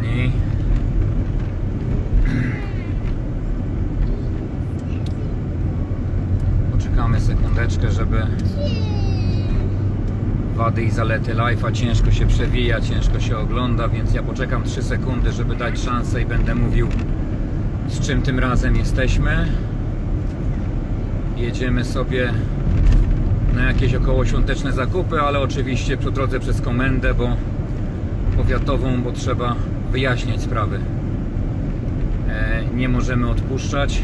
kochani. Poczekamy sekundeczkę, żeby wady i zalety live'a ciężko się przewija, ciężko się ogląda, więc ja poczekam 3 sekundy, żeby dać szansę i będę mówił z czym tym razem jesteśmy. Jedziemy sobie na jakieś okołoświąteczne zakupy, ale oczywiście po drodze przez komendę, bo powiatową, bo trzeba wyjaśniać sprawy. E, nie możemy odpuszczać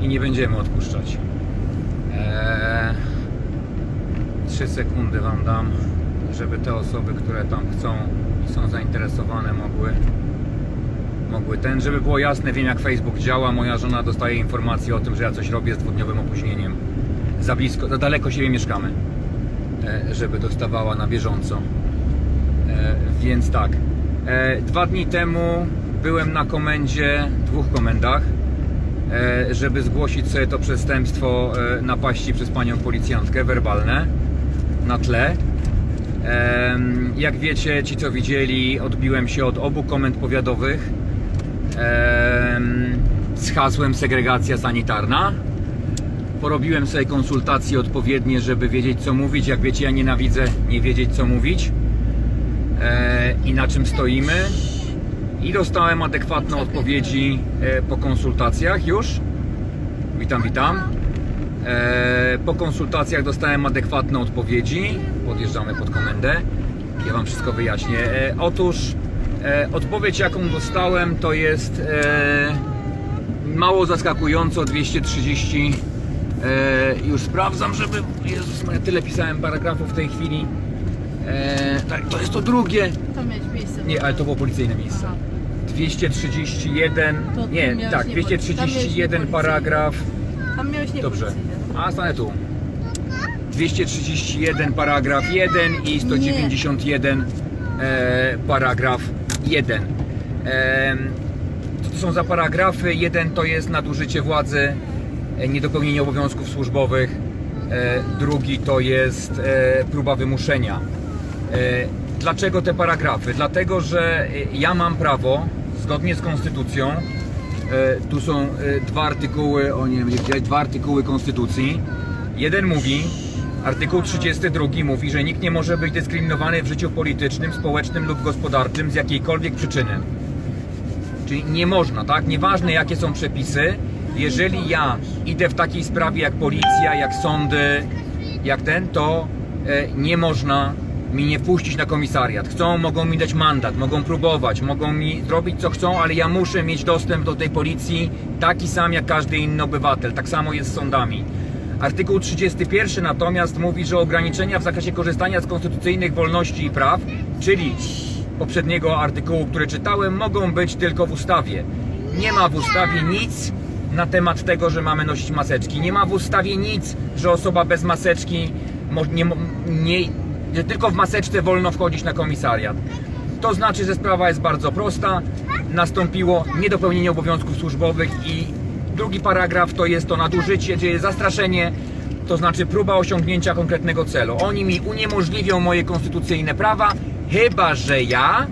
i nie będziemy odpuszczać. E, 3 sekundy Wam dam, żeby te osoby, które tam chcą i są zainteresowane mogły mogły ten, żeby było jasne, wiem jak Facebook działa, moja żona dostaje informacje o tym, że ja coś robię z dwudniowym opóźnieniem. Za blisko, za daleko siebie mieszkamy, e, żeby dostawała na bieżąco. Więc tak, dwa dni temu byłem na komendzie, dwóch komendach, e, żeby zgłosić sobie to przestępstwo e, napaści przez panią policjantkę werbalne na tle. Jak wiecie, ci co widzieli, odbiłem się od obu komend powiatowych z hasłem segregacja sanitarna. Porobiłem sobie konsultacje odpowiednie, żeby wiedzieć co mówić. Jak wiecie, ja nienawidzę nie wiedzieć co mówić e, i na czym stoimy. I dostałem adekwatne odpowiedzi e, po konsultacjach już. Witam, witam. E, po konsultacjach dostałem adekwatne odpowiedzi. Podjeżdżamy pod komendę. Ja Wam wszystko wyjaśnię. E, otóż e, odpowiedź, jaką dostałem, to jest e, mało zaskakująco 230. E, już sprawdzam, żeby. Jezus, tyle pisałem paragrafów w tej chwili. E, tak, to jest to drugie. To mieć miejsce. Nie, ale to było policyjne miejsce. Aha. 231. To ty Nie, miałeś tak, nie- 231 tam miałeś nie paragraf. Tam miałeś nie Dobrze. policyjne. A stanę tu. 231 paragraf 1 i 191 e, paragraf 1. E, co to są za paragrafy? Jeden to jest nadużycie władzy, e, niedopełnienie obowiązków służbowych. E, drugi to jest e, próba wymuszenia. E, dlaczego te paragrafy? Dlatego, że e, ja mam prawo, zgodnie z konstytucją, e, tu są dwa artykuły, o nie wiem, gdzie dwa artykuły konstytucji. Jeden mówi, artykuł 32 mówi, że nikt nie może być dyskryminowany w życiu politycznym, społecznym lub gospodarczym z jakiejkolwiek przyczyny. Czyli nie można, tak? Nieważne jakie są przepisy, jeżeli ja idę w takiej sprawie jak policja, jak sądy, jak ten, to nie można mi nie puścić na komisariat. Chcą, mogą mi dać mandat, mogą próbować, mogą mi zrobić co chcą, ale ja muszę mieć dostęp do tej policji taki sam jak każdy inny obywatel. Tak samo jest z sądami. Artykuł 31 natomiast mówi, że ograniczenia w zakresie korzystania z konstytucyjnych wolności i praw, czyli poprzedniego artykułu, który czytałem, mogą być tylko w ustawie. Nie ma w ustawie nic na temat tego, że mamy nosić maseczki. Nie ma w ustawie nic, że osoba bez maseczki nie, nie, że tylko w maseczce wolno wchodzić na komisariat. To znaczy, że sprawa jest bardzo prosta. Nastąpiło niedopełnienie obowiązków służbowych i drugi paragraf to jest to nadużycie, czyli zastraszenie, to znaczy próba osiągnięcia konkretnego celu. Oni mi uniemożliwią moje konstytucyjne prawa, chyba że ja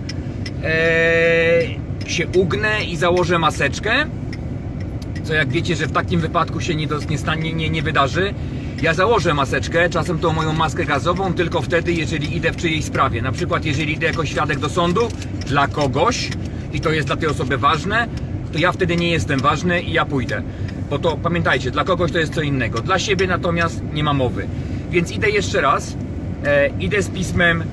e, się ugnę i założę maseczkę, co jak wiecie, że w takim wypadku się nie, nie, nie, nie wydarzy. Ja założę maseczkę, czasem tą moją maskę gazową, tylko wtedy, jeżeli idę w czyjejś sprawie. Na przykład, jeżeli idę jako świadek do sądu dla kogoś i to jest dla tej osoby ważne, to ja wtedy nie jestem ważny i ja pójdę. Bo to pamiętajcie, dla kogoś to jest co innego. Dla siebie natomiast nie ma mowy. Więc idę jeszcze raz, e, idę z pismem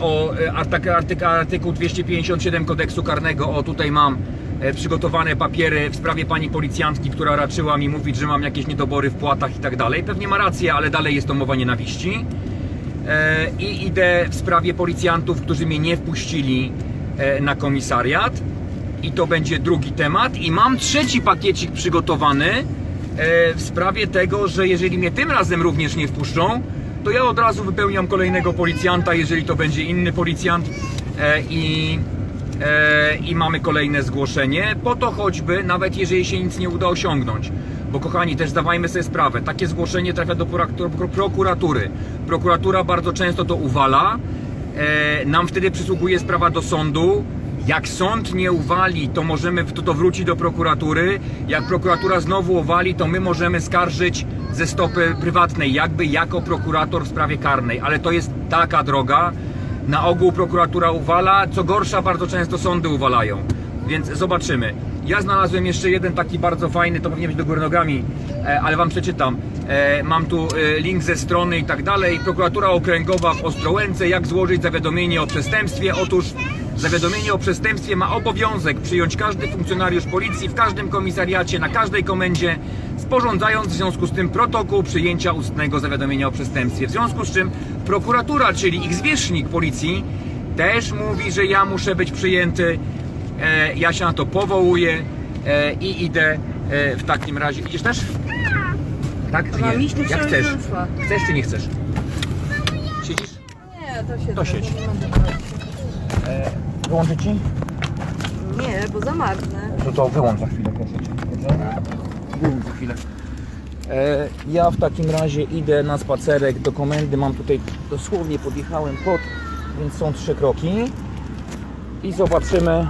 o e, artyk, artyk, artykuł 257 kodeksu karnego. O tutaj mam e, przygotowane papiery w sprawie pani policjantki, która raczyła mi mówić, że mam jakieś niedobory w płatach i tak dalej. Pewnie ma rację, ale dalej jest to mowa nienawiści. E, I idę w sprawie policjantów, którzy mnie nie wpuścili e, na komisariat. I to będzie drugi temat. I mam trzeci pakiecik przygotowany e, w sprawie tego, że jeżeli mnie tym razem również nie wpuszczą, to ja od razu wypełniam kolejnego policjanta, jeżeli to będzie inny policjant e, i, e, i mamy kolejne zgłoszenie, po to choćby, nawet jeżeli się nic nie uda osiągnąć. Bo kochani, też zdawajmy sobie sprawę, takie zgłoszenie trafia do prokuratur- pro- prokuratury. Prokuratura bardzo często to uwala, e, nam wtedy przysługuje sprawa do sądu, Jak sąd nie uwali, to możemy to, to wróci do prokuratury. Jak prokuratura znowu uwali, to my możemy skarżyć ze stopy prywatnej, jakby jako prokurator w sprawie karnej. Ale to jest taka droga. Na ogół prokuratura uwala, co gorsza, bardzo często sądy uwalają. Więc zobaczymy. Ja znalazłem jeszcze jeden taki bardzo fajny, to powinien być do góry nogami, e, ale wam przeczytam. E, Mam tu e, link ze strony i tak dalej. Prokuratura Okręgowa w Ostrołęce, jak złożyć zawiadomienie o przestępstwie? Otóż zawiadomienie o przestępstwie ma obowiązek przyjąć każdy funkcjonariusz policji w każdym komisariacie, na każdej komendzie, sporządzając w związku z tym protokół przyjęcia ustnego zawiadomienia o przestępstwie. W związku z czym prokuratura, czyli ich zwierzchnik policji, też mówi, że ja muszę być przyjęty. E, ja się na to powołuję e, i idę e, w takim razie. Idziesz też? Tak? czy Mam nie? iść, to Jak chcesz? szła. Chcesz czy nie chcesz? Siedzisz? Nie, to się To siedź. Nie. E, wyłączę ci? nie, bo zamarznę. No to wyłącz za chwilę, proszę cię. Dobrze? Wyłącz za chwilę. E, ja w takim razie idę na spacerek do komendy. Mam tutaj dosłownie podjechałem pod, więc są trzy kroki. I zobaczymy,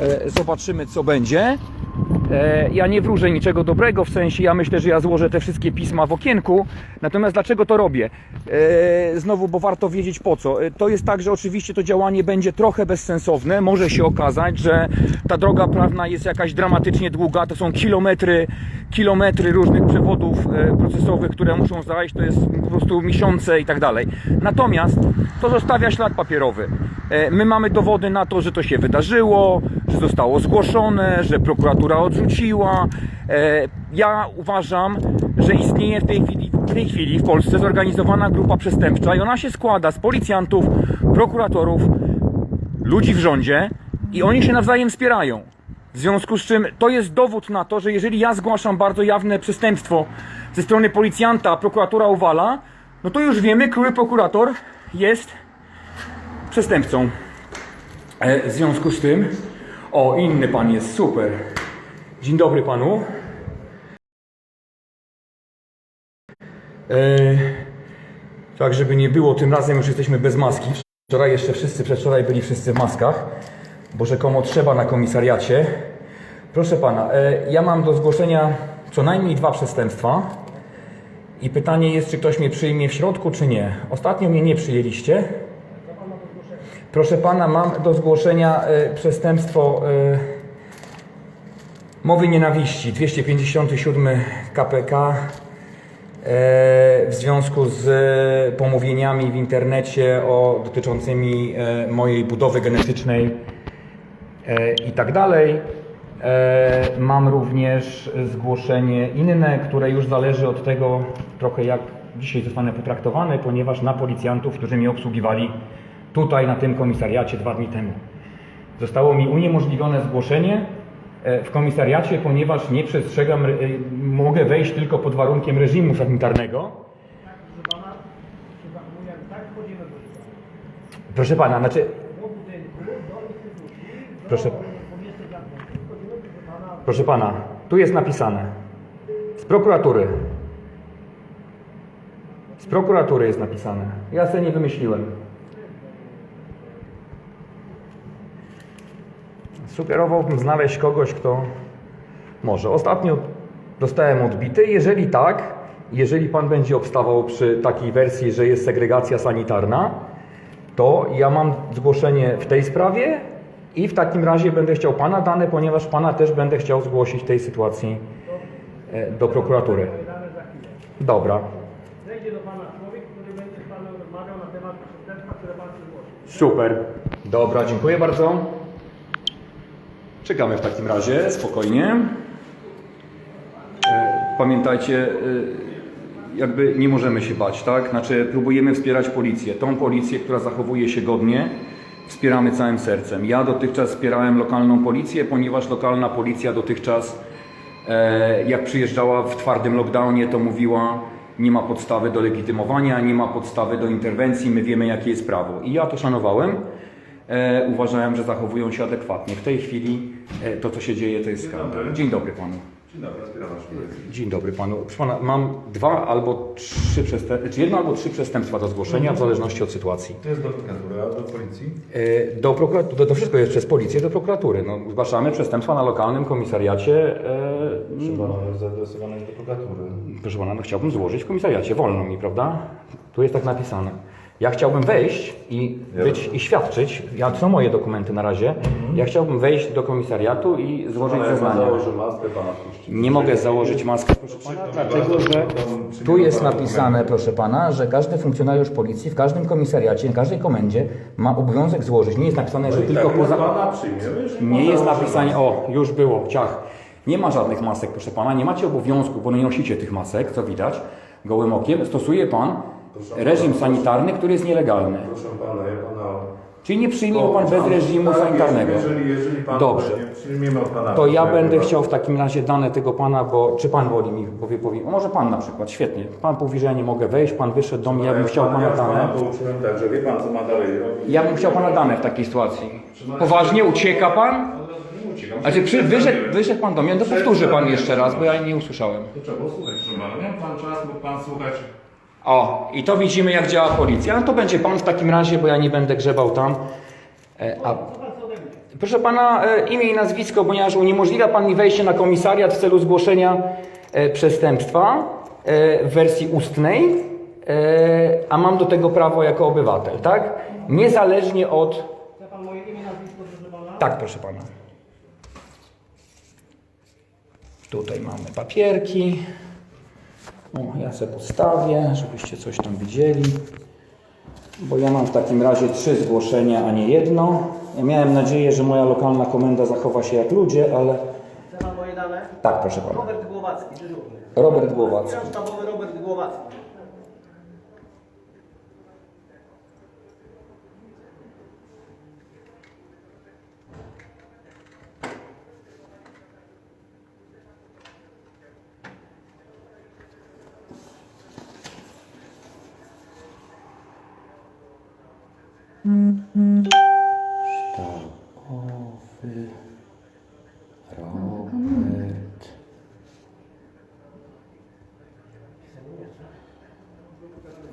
e, zobaczymy co będzie. E, ja nie wróżę niczego dobrego, w sensie ja myślę, że ja złożę te wszystkie pisma w okienku. Natomiast dlaczego to robię? E, znowu, bo warto wiedzieć po co. E, to jest tak, że oczywiście to działanie będzie trochę bezsensowne. Może się okazać, że ta droga prawna jest jakaś dramatycznie długa. To są kilometry, kilometry różnych przewodów procesowych, które muszą zajść. To jest po prostu miesiące i tak dalej. Natomiast to zostawia ślad papierowy. E, My mamy dowody na to, że to się wydarzyło, że zostało zgłoszone, że prokuratura odrzuciła. E, Ja uważam, że istnieje w tej chwili, w tej chwili w Polsce zorganizowana grupa przestępcza i ona się składa z policjantów, prokuratorów, ludzi w rządzie i oni się nawzajem wspierają. W związku z czym to jest dowód na to, że jeżeli ja zgłaszam bardzo jawne przestępstwo ze strony policjanta, prokuratura uwala, no to już wiemy, który prokurator jest przestępcą. E, W związku z tym, o, inny pan jest super. Dzień dobry panu. E, tak, żeby nie było, tym razem już jesteśmy bez maski. Wczoraj jeszcze wszyscy, przedwczoraj byli wszyscy w maskach, bo rzekomo trzeba na komisariacie. Proszę pana, e, ja mam do zgłoszenia co najmniej dwa przestępstwa. I pytanie jest, czy ktoś mnie przyjmie w środku, czy nie. Ostatnio mnie nie przyjęliście. Proszę pana, mam do zgłoszenia e, przestępstwo e, mowy nienawiści 257 KPK e, w związku z pomówieniami w internecie o, dotyczącymi mojej budowy genetycznej i tak dalej. Mam również zgłoszenie inne, które już zależy od tego trochę jak dzisiaj zostanę potraktowany, ponieważ na policjantów, którzy mnie obsługiwali tutaj na tym komisariacie dwa dni temu. Zostało mi uniemożliwione zgłoszenie e, w komisariacie, ponieważ nie przestrzegam, e, mogę wejść tylko pod warunkiem reżimu sanitarnego. Proszę pana, znaczy. Proszę. Proszę pana, tu jest napisane. Z prokuratury. Z prokuratury jest napisane. Ja sobie nie wymyśliłem. Sugerowałbym znaleźć kogoś, kto może. Ostatnio dostałem odbity. Jeżeli tak, jeżeli pan będzie obstawał przy takiej wersji, że jest segregacja sanitarna, to ja mam zgłoszenie w tej sprawie i w takim razie będę chciał pana dane, ponieważ pana też będę chciał zgłosić tej sytuacji e, do prokuratury. Dobra. Zejdzie do Pana człowiek, który będzie z Panem rozmawiał na temat przestępstwa, które Pan zgłosił. Super. Dobra, dziękuję bardzo. Czekamy w takim razie, spokojnie. E, Pamiętajcie, e, jakby nie możemy się bać, tak? Znaczy, próbujemy wspierać policję. Tą policję, która zachowuje się godnie, wspieramy całym sercem. Ja dotychczas wspierałem lokalną policję, ponieważ lokalna policja dotychczas, e, jak przyjeżdżała w twardym lockdownie, to mówiła, nie ma podstawy do legitymowania, nie ma podstawy do interwencji, my wiemy, jakie jest prawo. I ja to szanowałem. E, uważałem, że zachowują się adekwatnie. W tej chwili e, to, co się dzieje, to jest skandal. Dzień dobry panu. Dzień dobry, nasz projekt. Dzień dobry panu. Proszę pana, mam dwa albo trzy przestępstwa, czy jedno albo trzy przestępstwa do zgłoszenia w zależności od sytuacji. To jest do prokuratury, a do policji? E, Do prokuratury, to, wszystko jest przez policję, do prokuratury. No, zgłaszamy przestępstwa na lokalnym komisariacie. E, jest zaadresowane do prokuratury. proszę pana, no chciałbym złożyć w komisariacie, wolno mi, prawda? Tu jest tak napisane. Ja chciałbym wejść i być i świadczyć, ja to są moje dokumenty na razie. Ja chciałbym wejść do komisariatu i złożyć maskę, pana wpuści. Nie mogę założyć maski, proszę pana, dlatego że tu jest napisane, proszę pana, że każdy funkcjonariusz policji w każdym komisariacie, w każdej komendzie ma obowiązek złożyć. Nie jest napisane, że tylko tak, poza... pana przyjmiemy, jeżeli pan Nie jest założy napisane, o, już było, ciach. Nie ma żadnych masek, proszę pana, nie macie obowiązku, bo nie nosicie tych masek, co widać, gołym okiem. Stosuje pan reżim sanitarny, który jest nielegalny. Proszę pana, ja pana... Czyli nie przyjmie pan bez reżimu Tak, sanitarnego. Jeżeli, jeżeli pan Dobrze. nie od pana... To ja będę jak chciał w takim razie dane tego pana, bo czy pan woli mi powie, powie, może pan na przykład, świetnie. Pan mówi, że ja nie mogę wejść, pan wyszedł do mnie, ja bym chciał pan- pana pana dane. pouczyłem tak, że wie pan, co ma dalej robić. Ja bym chciał pana dane w takiej sytuacji. Poważnie, ucieka pan? Znaczy, przy, wyszedł, wyszedł pan do mnie, no to powtórzy pan jeszcze raz, bo ja nie usłyszałem. To trzeba słuchać, pana. Miał pan czas, mógł pan słuchać. O, i to widzimy, jak działa policja. No to będzie pan w takim razie, bo ja nie będę grzebał tam. E, a, proszę pana, e, imię i nazwisko, ponieważ uniemożliwia pan mi wejście na komisariat w celu zgłoszenia e, przestępstwa e, w wersji ustnej, e, a mam do tego prawo jako obywatel, tak? Niezależnie od. Chce pan moje imię, nazwisko, proszę pana? Tak, proszę pana. Tutaj mamy papierki. O, ja sobie postawię, żebyście coś tam widzieli. Bo ja mam w takim razie trzy zgłoszenia, a nie jedno. Ja miałem nadzieję, że moja lokalna komenda zachowa się jak ludzie, ale pan moje dane? tak, proszę pana. Robert Głowacki, dyżurny. Robert Głowacki. Robert Głowacki. Sztabowy Robert.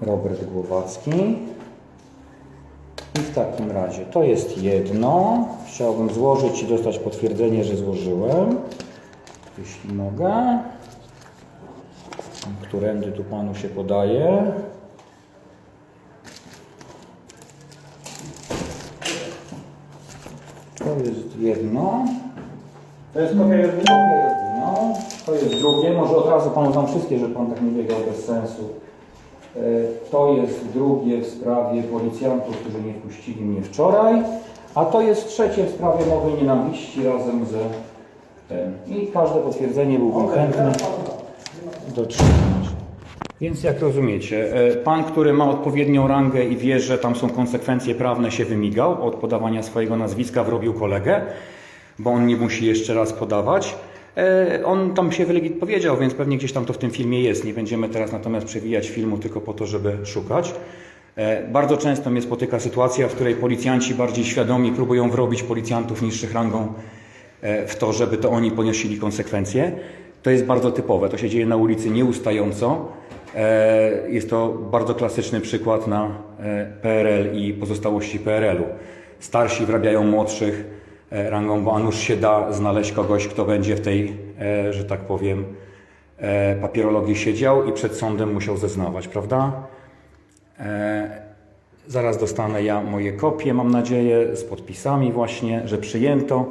Robert Głowacki. I w takim razie to jest jedno. Chciałbym złożyć i dostać potwierdzenie, że złożyłem. Jeśli mogę. Którędy tu panu się podaje? To jest jedno. To jest kopia jedno. To jest drugie. Może od razu panu dam wszystkie, żeby pan tak nie biegał bez sensu. E, To jest drugie w sprawie policjantów, którzy nie wpuścili mnie wczoraj. A to jest trzecie w sprawie mowy nienawiści razem ze tym. I każde potwierdzenie byłbym chętny dotrzymać. Więc jak rozumiecie, e, pan, który ma odpowiednią rangę i wie, że tam są konsekwencje prawne, się wymigał od podawania swojego nazwiska, wrobił kolegę, bo on nie musi jeszcze raz podawać. E, On tam się powiedział, więc pewnie gdzieś tam to w tym filmie jest. Nie będziemy teraz natomiast przewijać filmu tylko po to, żeby szukać. E, Bardzo często mnie spotyka sytuacja, w której policjanci bardziej świadomi próbują wrobić policjantów niższych rangą w to, żeby to oni ponosili konsekwencje. To jest bardzo typowe. To się dzieje na ulicy nieustająco. E, Jest to bardzo klasyczny przykład na e, PRL i pozostałości PRL-u. Starsi wrabiają młodszych e, rangą, bo a nuż się da znaleźć kogoś, kto będzie w tej, że tak powiem, papierologii siedział i przed sądem musiał zeznawać, prawda? Zaraz dostanę ja moje kopie, mam nadzieję, z podpisami właśnie, że przyjęto.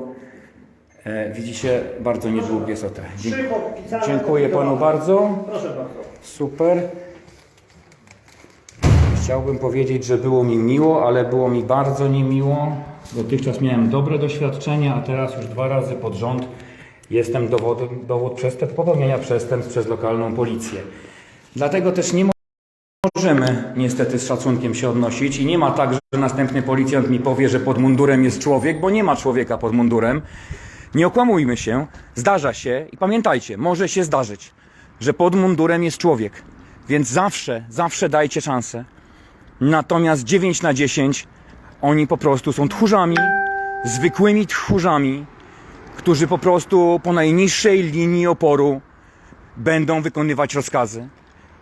Widzicie, bardzo niedługie są te. Dziękuję Panu bardzo. Proszę bardzo. Super. Chciałbym powiedzieć, że było mi miło, ale było mi bardzo niemiło. Dotychczas miałem dobre doświadczenia, a teraz już dwa razy pod rząd jestem dowodem, dowód przestęp, popełnienia przestępstw przez lokalną policję. Dlatego też nie możemy niestety z szacunkiem się odnosić i nie ma tak, że następny policjant mi powie, że pod mundurem jest człowiek, bo nie ma człowieka pod mundurem. Nie okłamujmy się, zdarza się i pamiętajcie, może się zdarzyć, że pod mundurem jest człowiek, więc zawsze, zawsze dajcie szansę. Natomiast 9 na 10 oni po prostu są tchórzami, zwykłymi tchórzami, którzy po prostu po najniższej linii oporu będą wykonywać rozkazy.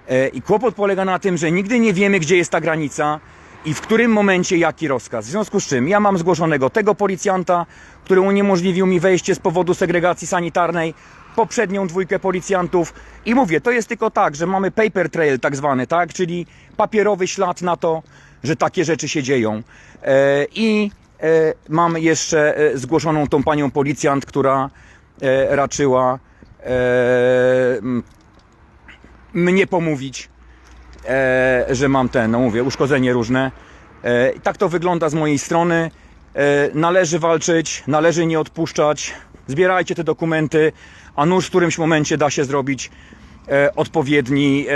E, I kłopot polega na tym, że nigdy nie wiemy, gdzie jest ta granica i w którym momencie jaki rozkaz. W związku z czym ja mam zgłoszonego tego policjanta, który uniemożliwił mi wejście z powodu segregacji sanitarnej, poprzednią dwójkę policjantów i mówię, to jest tylko tak, że mamy paper trail tak zwany, tak, czyli papierowy ślad na to, że takie rzeczy się dzieją. E, I e, mam jeszcze e, zgłoszoną tą panią policjant, która e, raczyła e, mnie pomówić, e, że mam ten, no mówię, uszkodzenie różne. E, tak to wygląda z mojej strony. E, należy walczyć, należy nie odpuszczać. Zbierajcie te dokumenty, a nuż w którymś momencie da się zrobić e, odpowiedni, e,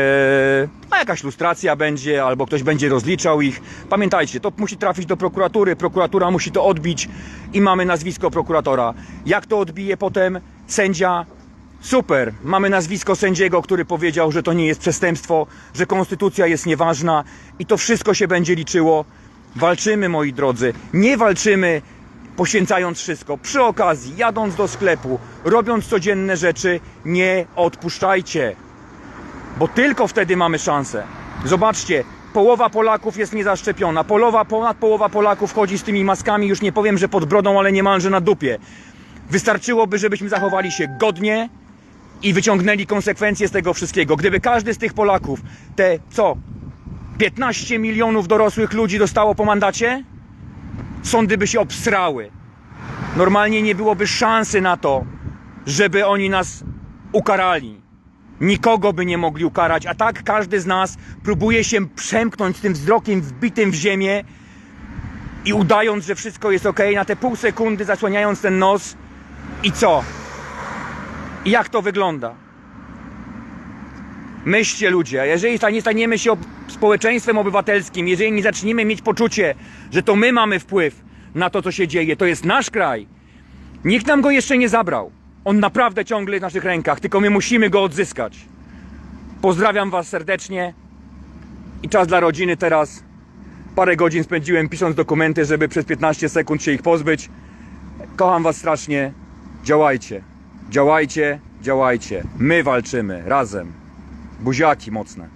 no jakaś lustracja będzie, albo ktoś będzie rozliczał ich. Pamiętajcie, to musi trafić do prokuratury, prokuratura musi to odbić i mamy nazwisko prokuratora. Jak to odbije potem sędzia, Super, mamy nazwisko sędziego, który powiedział, że to nie jest przestępstwo, że konstytucja jest nieważna i to wszystko się będzie liczyło. Walczymy, moi drodzy, nie walczymy poświęcając wszystko. Przy okazji, jadąc do sklepu, robiąc codzienne rzeczy, nie odpuszczajcie, bo tylko wtedy mamy szansę. Zobaczcie, połowa Polaków jest niezaszczepiona, połowa, ponad połowa Polaków chodzi z tymi maskami, już nie powiem, że pod brodą, ale niemalże na dupie. Wystarczyłoby, żebyśmy zachowali się godnie i wyciągnęli konsekwencje z tego wszystkiego. Gdyby każdy z tych Polaków, te co, 15 milionów dorosłych ludzi dostało po mandacie, sądy by się obsrały. Normalnie nie byłoby szansy na to, żeby oni nas ukarali. Nikogo by nie mogli ukarać, a tak każdy z nas próbuje się przemknąć tym wzrokiem wbitym w ziemię i udając, że wszystko jest ok, na te pół sekundy zasłaniając ten nos i co? Jak to wygląda? Myślcie ludzie, jeżeli nie staniemy się społeczeństwem obywatelskim, jeżeli nie zaczniemy mieć poczucie, że to my mamy wpływ na to, co się dzieje, to jest nasz kraj, nikt nam go jeszcze nie zabrał. On naprawdę ciągle w naszych rękach, tylko my musimy go odzyskać. Pozdrawiam Was serdecznie i czas dla rodziny teraz. Parę godzin spędziłem pisząc dokumenty, żeby przez 15 sekund się ich pozbyć. Kocham Was strasznie. Działajcie. Działajcie, działajcie. My walczymy razem. Buziaki mocne.